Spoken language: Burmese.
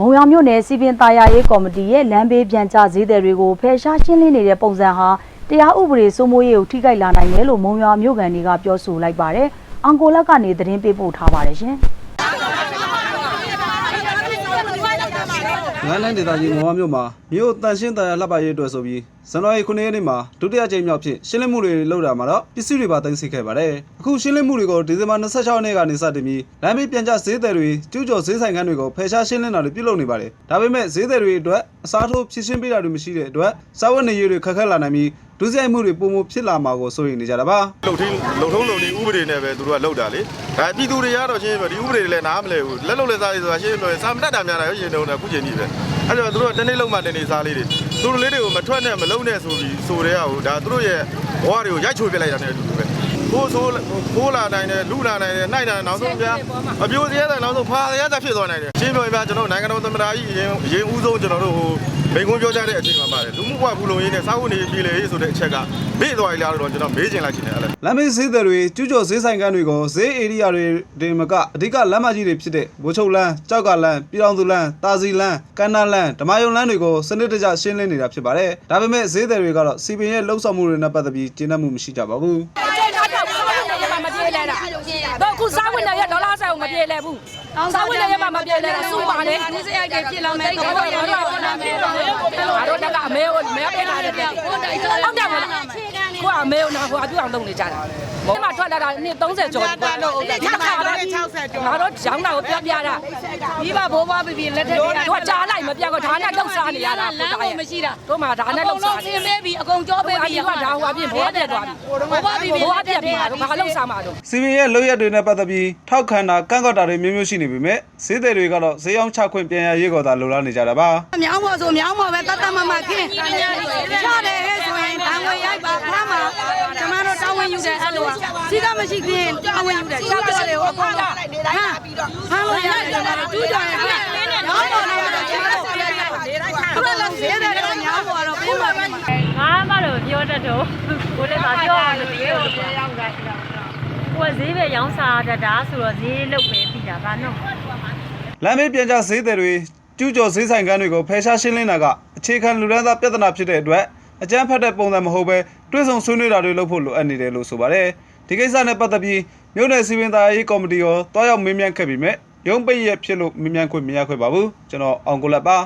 မုံရောင်မြို့နယ်စီပင်သားရရေးကော်မတီရဲ့လမ်းဘေးပြန်ကျဈေးသည်တွေကိုဖယ်ရှားရှင်းလင်းနေတဲ့ပုံစံဟာတရားဥပဒေစိုးမိုးရေးကိုထိခိုက်လာနိုင်တယ်လို့မုံရွာမြို့ကန်တွေကပြောဆိုလိုက်ပါတယ်။အန်ကိုလက်ကနေသတင်းပေးပို့ထားပါတယ်ရှင်။ငန်းလန်းဒေသကြီးမော်ဝမြို့မှာမြို့တန်ရှင်းတန်ရလှပရေးအတွက်ဆိုပြီး ဇန်နဝါရီ9ရက်နေ့မှာဒုတိယကြိမ်မြောက်ဖြစ်ရှင်းလင်းမှုတွေလုပ်တာမှာတော့ပစ္စည်းတွေပါတင်ဆက်ခဲ့ပါတယ်။အခုရှင်းလင်းမှုတွေကိုဒီဇင်ဘာ26ရက်နေ့ကနေစတင်ပြီးလမ်းဘေးပြန်ကျဈေးသည်တွေကျူးကျော်ဈေးဆိုင်ခန်းတွေကိုဖယ်ရှားရှင်းလင်းတာတွေပြုလုပ်နေပါတယ်။ဒါပေမဲ့ဈေးသည်တွေအတွက်အစားထိုးဖြစ်ရှင်းပေးတာတွေမရှိတဲ့အတွက်စားဝတ်နေရေးတွေခက်ခဲလာနိုင်ပြီးဒုစရိုက်မှုတွေပုံမဖြစ်လာမှာကိုစိုးရိမ်နေကြတာပါ။လှုပ်ထင်းလှုပ်ထုံးလုံနေဥပဒေနဲ့ပဲသူတို့ကလှုပ်တာလေဒါပြည်သူတွေကတော့ရှင်းပြဒီဥပဒေတွေလည်းနားမလဲဘူးလက်လုံလက်စားတွေဆိုတာရှင်းပြစာမတတ်တာများတာရောရင်တုံးတယ်အခုချိန်ကြီးပဲအဲ့တော့သူတို့ကတနေ့လုံးမှတနေ့စားလေးတွေ သူတို့လေးတွေကိုမထွက်နဲ့မလုံနဲ့ဆိုပြီးဆိုတဲ့ဟာကိုဒါသူတို့ရဲ့ဘဝတွေကိုရိုက်ချိုးပြလိုက်တာနဲ့အတူတူပဲ ကိုဆိုးကိုလာနိုင်တယ်လူလာနိုင်တယ်နိုင်တယ်နောက်ဆုံးပြအပြိုစရဲတဲ့နောက်ဆုံးဖာစရဲတဲ့ဖြစ်သွားနိုင်တယ်ရှင်းပြပြကျွန်တော်နိုင်ငံတော်သမ္မတကြီးအရင်အရင်ဦးဆုံးကျွန်တော်တို့ဟိုမိန်ကွန်းပြောကြတဲ့အချိန်မှာပါတယ်လူမှုဘဝဘူးလုံရေးနဲ့စာဝတ်နေပြည်လေဆိုတဲ့အချက်ကမေ့သွားပြီလားတော့ကျွန်တော်မေးချင်လိုက်ချင်တယ်အဲ့လမ်းမေးဈေးသည်တွေကျူးကျော်ဈေးဆိုင်ကန်းတွေကိုဈေးဧရိယာတွေတင်မကအဓိကလမ်းမကြီးတွေဖြစ်တဲ့ဘိုးချုပ်လမ်းကြောက်ကလမ်းပြည်တော်သူလမ်းတာစီလမ်းကန္နာလမ်းဓမ္မယုံလမ်းတွေကိုစနစ်တကျရှင်းလင်းနေတာဖြစ်ပါတယ်ဒါပေမဲ့ဈေးသည်တွေကတော့စီပင်ရဲ့လှုပ်ဆောင်မှုတွေနဲ့ပတ်သက်ပြီးကျေနပ်မှုမရှိကြပါဘူး အကျဉ်းသားတော့စားဝင်နေရမှာမ ပြေလဲတာတော့ခုစားဝင်နေရဒေါ်လာဆိုင်ကိုမပြေလဲဘူးစားဝင်နေရမှာမပြေလဲတာစူပါလေဒီစရိုက်တွေဖြစ်လောင်းမဲ့တော့တော့တော့နာပြေတော့ငါတို့တက်ကအမေကိုမဲပေးလာတယ်တဲ့ဟုတ်တယ် မလားကိုအမေကိုနာဟိုအတူအောင်လုပ်နေကြတာဒီမှာထွက်လာတာနေ့30ကျော်ပြီတော့ဟုတ်တယ်ဒီမှာ60ကျော်ငါတို့ရောင်းတာကိုပြပြတာမိဘဘိုးဘွားပြပြလက်ထက်တွေကတို့ကြားလိုက်မပြကောဒါနဲ့လှုပ်ရှားနေရတာလမ်းကိုမရှိတာတို့မှာဒါနဲ့လှုပ်ရှားအနေကုန်လုံးဆင်းမဲပြီးအကုန်ကြောဘပေးယ်အပြီးဒီကဒါဟိုအပြင်ဘောပြက်သွားပြီဘိုးဘွားပြပြဘောပြက်ပြီမှာတို့ဘာလှုပ်ရှားမှာတို့စီပင်ရဲ့လှုပ်ရက်တွေနဲ့ပတ်သက်ပြီးထောက်ခံတာကန့်ကွက်တာတွေမျိုးမျိုးရှိနေပေမဲ့ဈေးသည်တွေကတော့ဈေးအောင်ချခွင့်ပြန်ရရေးကော်သာလိုလားနေကြတာပါမြောင်းမော်ဆိုမြောင်းမော်ပဲတတ်တမမခင်းချတယ်ဟဲ့ဆိုရင်တန်ဝေရိုက်ပါဖမ်းပါကျမတို့တောင်းဝင် ယူတယ်အဲ့လိုကစီကမရှိခင်းတောင်းဝင်ယူတယ်ရှားပြောတယ်ဟောကောဟာဖမ်းလို့ရတယ်ကျမတို့တူးကြတယ်ဟဲ့မြောင်းမော်လည်းကျမတို့ပြရတယ်ဘယ်လိုလဲတဲ့တော့မြောင်းမော်တော့ပြီးပါပြီငါမှတော့ပြောတတ်တော့ကိုလည်းသာပြောအောင်လို့ပြောရောက်တာရှိတော့ကိုကဈေးပဲရောင်းစားတတ်တာဆိုတော့ဈေးလုတ်ပဲပြီးတာပါနော်လမ်းမေးပြန်ကျဈေးသည်တွေကျူးကျော်ဈေးဆိုင်ကန်းတွေကိုဖယ်ရှားရှင်းလင်းတာကအခြေခံလူရန်သားပြဿနာဖြစ်တဲ့အတွက် အကြမ်းဖက်တဲ့ပုံစံမဟုတ်ဘဲတွဲဆောင်ဆွေးနွေးတာတွေလုပ်ဖို့လိုအပ်နေတယ်လို့ဆိုပါတယ်ဒီကိစ္စနဲ့ပတ်သက်ပြီးမြို့နယ်စီပင်သားရေးကော်မတီရောတွားရောက်မေးမြန်းခဲ့ပြီးမြဲရုံးပိတ်ရက်ဖြစ်လို့မေးမြန်းခွင့်မရခွင့်ပါဘူးကျွန်တော်အောင်ကိုလက်ပါ